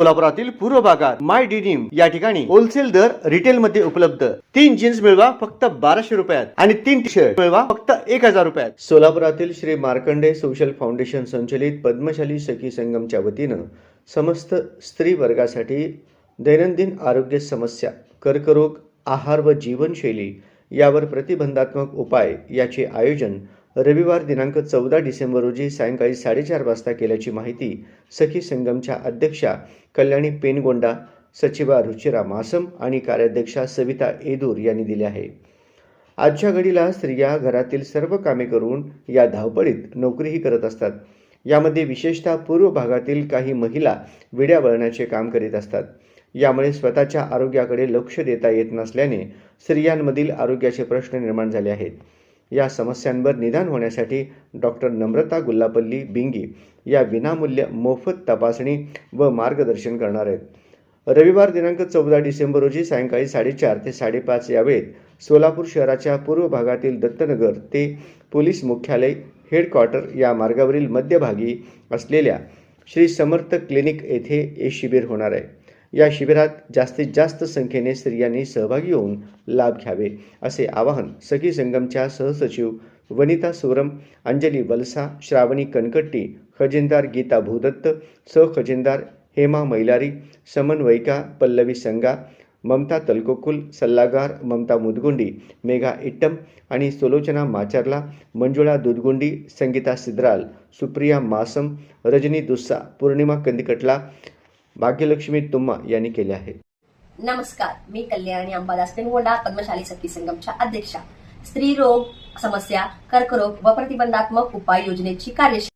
कोल्हापुरातील पूर्व भागात माय डिनिम या ठिकाणी होलसेल दर रिटेल मध्ये उपलब्ध. तीन जीन्स मिळवा फक्त बाराशे रुपयात आणि तीन टी शर्ट मिळवा फक्त एक हजार रुपयात. सोलापुरातील श्री मार्कंडे सोशल फाउंडेशन संचलित पद्मशाली सखी संगमच्या वतीनं समस्त स्त्री वर्गासाठी दैनंदिन आरोग्य समस्या कर्करोग आहार व जीवनशैली यावर प्रतिबंधात्मक उपाय याचे आयोजन रविवार दिनांक चौदा डिसेंबर रोजी सायंकाळी साडेचार वाजता केल्याची माहिती सखी संगमच्या अध्यक्षा कल्याणी पेनगोंडा सचिवा रुचिरा मासम आणि कार्याध्यक्षा सविता येदूर यांनी दिले आहे. आजच्या घडीला स्त्रिया घरातील सर्व कामे करून या धावपळीत नोकरीही करत असतात. यामध्ये विशेषतः पूर्व भागातील काही महिला विड्या वळण्याचे काम करीत असतात. यामुळे स्वतःच्या आरोग्याकडे लक्ष देता येत नसल्याने स्त्रियांमधील आरोग्याचे प्रश्न निर्माण झाले आहेत. या समस्यांवर निदान होण्यासाठी डॉक्टर नम्रता गुल्लापल्ली बिंगी या विनामूल्य मोफत तपासणी व मार्गदर्शन करणार आहेत. रविवार दिनांक चौदा डिसेंबर रोजी सायंकाळी साडेचार ते साडेपाच या वेळेत सोलापूर शहराच्या पूर्व भागातील दत्तनगर ते पोलीस मुख्यालय हेडक्वार्टर या मार्गावरील मध्यभागी असलेल्या श्री समर्थ क्लिनिक येथे हे शिबिर होणार आहे. या शिबिरात जास्तीत जास्त संख्येने स्त्रियांनी सहभागी होऊन लाभ घ्यावे असे आवाहन सखी संगमच्या सहसचिव वनिता सोरम अंजली वलसा श्रावणी कनकट्टी खजिनदार गीता भूदत्त सहखजिनदार हेमा मैलारी समन्वयिका पल्लवी संगा ममता तलकोकुल सल्लागार ममता मुदगुंडी मेघा इट्टम आणि सुलोचना माचरला मंजुळा दुधगुंडी संगीता सिद्राल सुप्रिया मासम रजनी दुस्सा पौर्णिमा कंदिकटला भाग्यलक्ष्मी तुम्हा यांनी केले आहे. नमस्कार मी कल्याणी अंबादास पेनगोंडा पद्मशाली सखी संगमच्या अध्यक्षा. स्त्री रोग समस्या कर्करोग व प्रतिबंधात्मक उपाय योजनेची कार्यशाळा.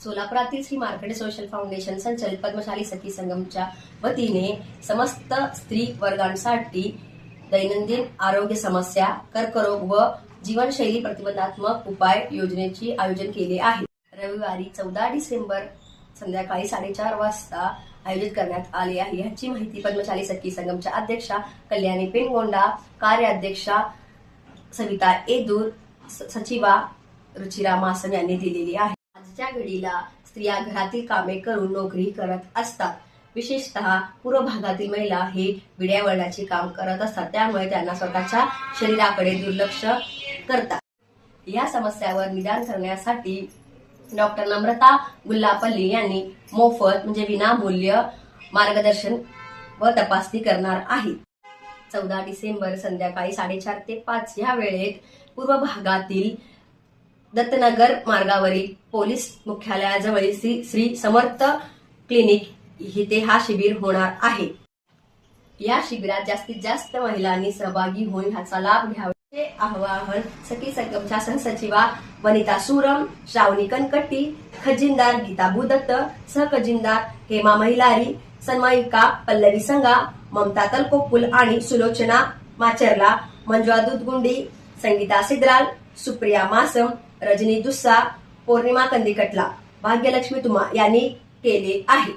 सोलापुरातील श्री मार्केट सोशल फाउंडेशन संचलित पद्मशाली सखी संगमच्या वतीने समस्त स्त्री वर्गांसाठी दैनंदिन आरोग्य समस्या कर्करोग व जीवनशैली प्रतिबंधात्मक उपाय योजनेचे आयोजन केले आहे. रविवारी चौदा डिसेंबर संध्याकाळी साडेचार वाजता आयोजित करण्यात आले आहे. याची माहिती पद्मशाली सखी संगमच्या अध्यक्षा कल्याणी पेनगोंडा कार्याध्यक्षा सविता एदूर सचिवा रुचिरा मासन यांनी दिलेली आहे. आजच्या घडीला स्त्रिया घरातील कामे करून नोकरी करत असतात. विशेषतः पूर्व भागातील महिला हे विड्या वळण्याचे काम करत असतात. त्यामुळे त्यांना स्वतःच्या शरीराकडे दुर्लक्ष करतात. या समस्यावर निदान करण्यासाठी डॉक्टर नम्रता गुल्लापल्ली यांनी मोफत म्हणजे विनामूल्य मार्गदर्शन व तपासणी करणार आहेत. चौदा डिसेंबर संध्याकाळी साडेचार ते पाच या वेळेत पूर्व भागातील दत्तनगर मार्गावरील पोलीस मुख्यालयाजवळील श्री श्री समर्थ क्लिनिक इथे हा शिबिर होणार आहे. या शिबिरात जास्तीत जास्त महिलांनी सहभागी होऊन ह्याचा लाभ घ्यावा. आवाहन सखी संकम शासन सचिवा वनिता सुरम श्रावणी कनकट्टी खजिनदार गीता भूदत्त सहखजिनदार हेमा महिलारी सन्मायिका पल्लवी संगा ममता तलकोपुल आणि सुलोचना माचरला मंजुळा दुधगुंडी संगीता सिद्राल सुप्रिया मासम रजनी दुस्सा पौर्णिमा कंदिकटला. भाग्यलक्ष्मी तुमा यांनी केले आहे.